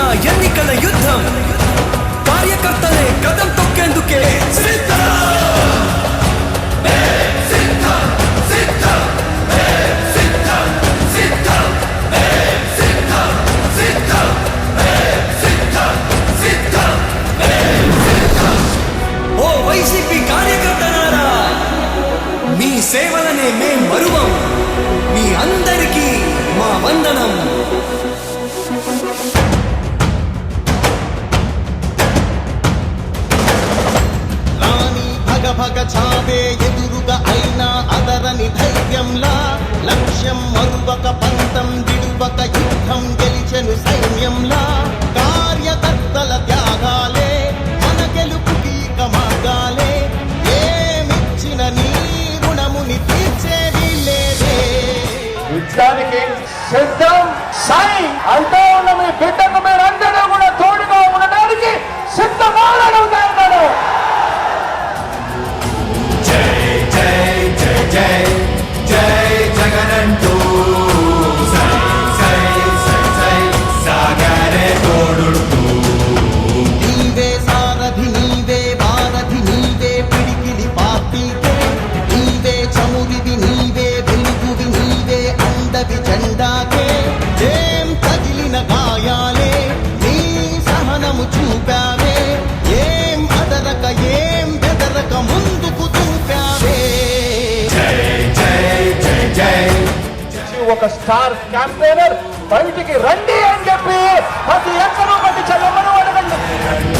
జరుగుతున్న ఎన్నికల యుద్ధం. కార్యకర్తలే కదం గాయాలే నీ సహనము చూపావే. ఏం అదరక ఏం బెదరక ముందుకు చూపావే. ఒక స్టార్ క్యాంపెయినర్ బయటికి రండి అని చెప్పి ప్రతి ఎక్కడో ప్రతి చెల్లమ్మను అడగండి.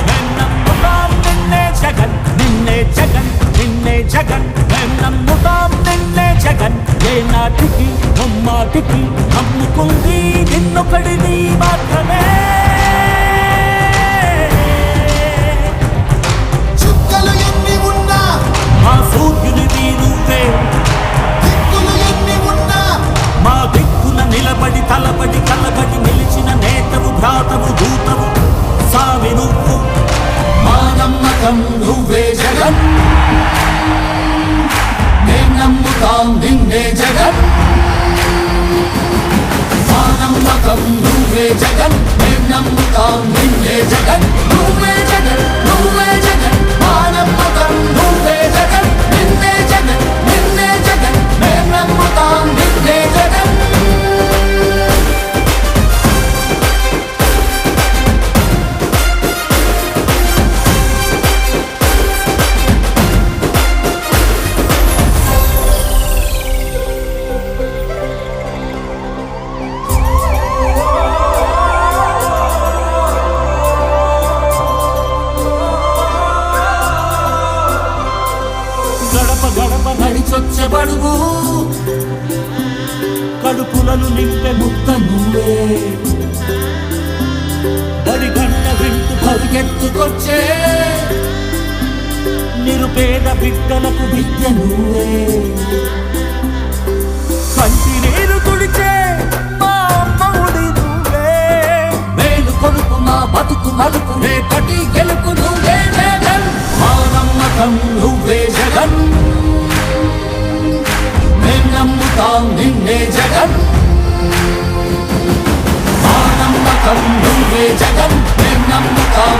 జగన్. మేం నమ్ముతాం నిన్నే జగన్? ఏ నాటికి ముమ్మాటికి నమ్ముకుంది నిన్నొకడిని మాత్రమే. మా సూర్యునిది నువ్వే మా దిక్కున నిలబడి తలబడి కలబడి నిలిచిన నేతవు భ్రాతవు దూతవు సావి నువ్వు. మా నమ్మకం నువ్వే జగన్. గడప గడప నడిచొచ్చే బడుగు. కడుపులను నింపే ముక్త నువ్వే. బడి గంట వింటూ పరిగెత్తుకొచ్చే నిరుపేద బిడ్డలకు విద్య నువ్వే. కంటి నామం నిన్నే జగం మా నమ్మకం నువ్వే జగం నిన్నమ్మకం